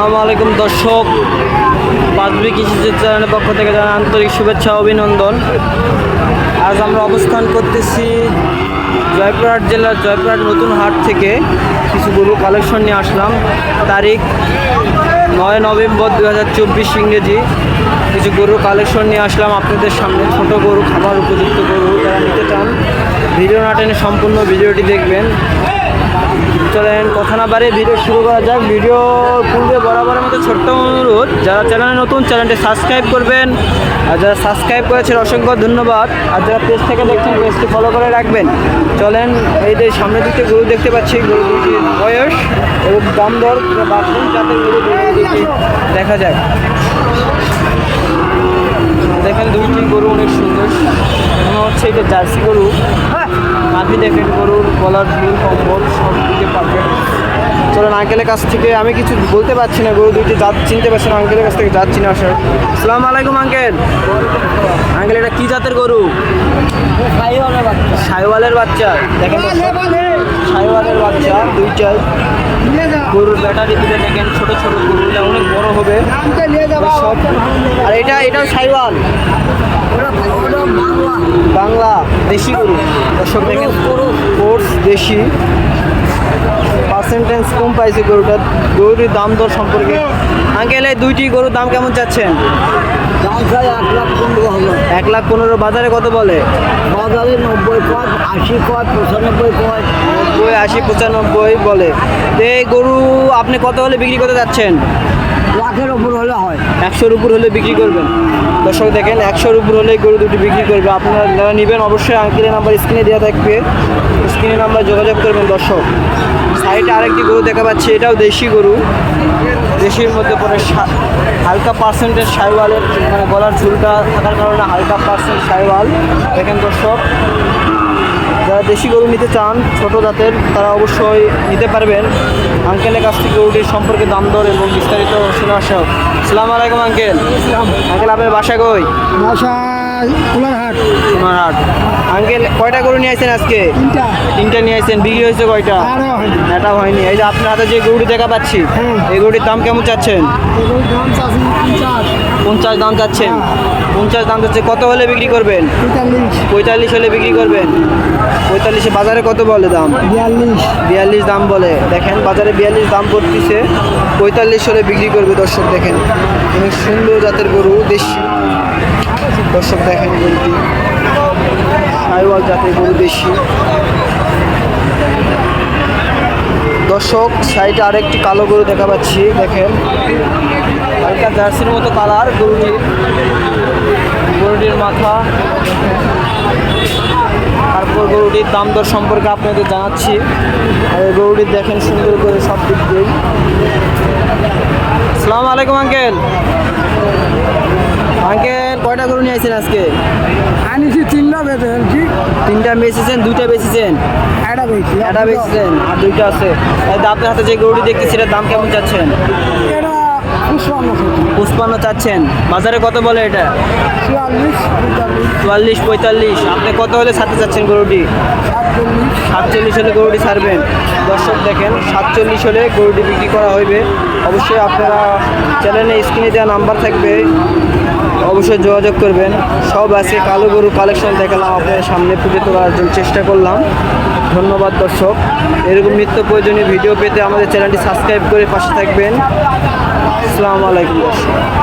আসসালামু আলাইকুম দর্শক। বাজবি কৃষি চ্যানেলের পক্ষ থেকে জানাই আন্তরিক শুভেচ্ছা, অভিনন্দন। আজ আমরা অবস্থান করতেছি জয়পুরহাট জেলার জয়পুরহাট নতুন হাট থেকে কিছু গরু কালেকশন নিয়ে আসলাম। তারিখ নয় নভেম্বর দু হাজার চব্বিশ ইংরেজি। কিছু গরু কালেকশন নিয়ে আসলাম আপনাদের সামনে। ছোট গরু খাবার উপযুক্ত গরু যারা নিতে চান, ভিডিও না টেনে সম্পূর্ণ ভিডিওটি দেখবেন। চলেন, কথা না বাড়ে ভিডিও শুরু করা যাক। ভিডিও ছোট্ট অনুরোধ যারা চ্যানেলে নতুন চ্যানেলটি সাবস্ক্রাইব করবেন। আর যারা সাবস্ক্রাইব করেছেন অসংখ্য ধন্যবাদ। আর যারা পেজ থেকে দেখছেন পেজটি ফলো করে রাখবেন। চলেন এই যে সামনের দিকে গরু দেখতে পাচ্ছি গরু দুটির বয়স এবং দাম দর বাথরুম যাতে গরু দুটি দেখা যায়। দেখেন দুইটি গরু অনেক সুন্দর। মনে হচ্ছে এটা জার্সি গরু। নাভি দেখেন গরুর গলার ঝুল কম্বল সব দিকে পাবেন চলেন আঙ্কেলের কাছ থেকে, আমি কিছু বলতে পারছি না, গরু দুইটি জাত চিনতে পারছি না আঙ্কেলের কাছ থেকে জাত চিনে আসার সালাম আলাইকুম আঙ্কেল আঙ্কেল এটা কি জাতের গরু? সাইওয়ালের বাচ্চা। দেখেন সাইওয়ালের বাচ্চা দুইটাই গরুর ব্যাটারি দিলে দেখেন ছোট ছোট গরু অনেক বড় হবে। সব আর এটা এটাও সাইওয়াল। বাংলা। দেশি গরু। দর্শক দেখেন কোর্স দেশি। পার্সেন্টেজ কম পাইছে গরুটার গরুর দাম দর সম্পর্কে? আঙ্কেল এই দুইটি গরুর দাম কেমন চাচ্ছেন? এক লাখ পনেরো বাজারে কত বলে? বাজারে নব্বই কয় আশি কয় পঁচানব্বই কয় নব্বই আশি পঁচানব্বই বলে। তো এই গরু আপনি কত হলে বিক্রি করতে যাচ্ছেন? লাখের ওপর হলে হয়। একশোর উপর হলে বিক্রি করবেন। দর্শক দেখেন একশোর উপর হলে গরু দুটি বিক্রি করবে। আপনারা যারা নেবেন অবশ্যই আঙ্কেলের নাম্বার স্ক্রিনে দেওয়া থাকবে। স্ক্রিনে নাম্বার যোগাযোগ করবেন দর্শক। সাইডে আরেকটি গরু দেখা পাচ্ছি এটাও দেশি গরু। দেশির মধ্যে পরে হালকা পার্সেন্টেজ সাইওয়ালের মানে গলার চুলটা থাকার কারণে হালকা পার্সেন্ট সাইওয়াল। দেখেন দর্শক যারা দেশি গরু নিতে চান ছোট জাতের তারা অবশ্যই নিতে পারবেন। আঙ্কেলের কাছ থেকে গরুটির সম্পর্কে দাম দর এবং বিস্তারিত শোনা সব সালাম আলাইকুম আঙ্কেল। আঙ্কেল আপনার বাসা কই? বাসা কোলারহাট। আঙ্কেল কয়টা গরু নিয়ে আসছেন আজকে? তিনটা। তিনটা নিয়ে আসছেন বিক্রি হয়েছে কয়টা? আরও হয়নি। এই যে আপনার হাতে যে গরুটি দেখা পাচ্ছি হ্যাঁ। এই গরুটির দাম কেমন চাচ্ছেন? পঞ্চাশ। দাম চাচ্ছেন। পঞ্চাশ দাম চাচ্ছে। কত হলে বিক্রি করবেন? পঁয়তাল্লিশ। পঁয়তাল্লিশ হলে বিক্রি করবেন? পঁয়তাল্লিশে বাজারে কত বলে দাম? বিয়াল্লিশ। বিয়াল্লিশ দাম বলে। দেখেন বাজারে বিয়াল্লিশ দাম পড়তেছে পঁয়তাল্লিশ হলে বিক্রি করবে দর্শক দেখেন। অনেক সুন্দর জাতের গরু দেশি। দর্শক দেখেন গরুটি। সাইওয়াল জাতের গরু দেশি। দর্শক, সাইডে আরেকটি কালো গরু দেখা পাচ্ছি, দেখেন। হালকা জার্সির মতো কালার গরুটির। গরুটির মাথা। তারপর গরুটির দাম দর সম্পর্কে আপনাদের জানাচ্ছি। আর গরুটি দেখেন সুন্দর করে সব দিক দিয়ে। সালাম আলাইকুম, আঙ্কেল। আঙ্কেল কয়টা গরু নিয়ে আসছেন আজকে? আনিছি তিনটা বেঁধে ফেলছি তিনটা বেচেছেন দুইটা বেচেছেন? একটা বেশি একটা বেচেছেন আর দুইটা আছে। আপনার হাতে যে গরুটি দেখতেছি সেটার দাম কেমন চাচ্ছেন? পুষ্পান্ন চাচ্ছেন। বাজারে কত বলে এটা? চুয়াল্লিশ পঁয়তাল্লিশ। আপনি কত হলে ছাড়তে চাচ্ছেন গরুটি? সাতচল্লিশ। সাতচল্লিশ হলে গরুটি ছাড়বেন। দর্শক দেখেন সাতচল্লিশ হলে গরুটি বিক্রি করা হইবে। অবশ্যই আপনারা চ্যানেলে স্ক্রিনে দেওয়া নাম্বার থাকবে। অবশ্যই যোগাযোগ করবেন। সব আজকে কালো গরু কালেকশন দেখালাম আপনাদের সামনে, পুজো তোলার জন্য চেষ্টা করলাম। ধন্যবাদ দর্শক। এরকম নিত্য প্রয়োজনীয় ভিডিও পেতে আমাদের চ্যানেলটি সাবস্ক্রাইব করে পাশে থাকবেন। আসসালামু আলাইকুম দর্শক।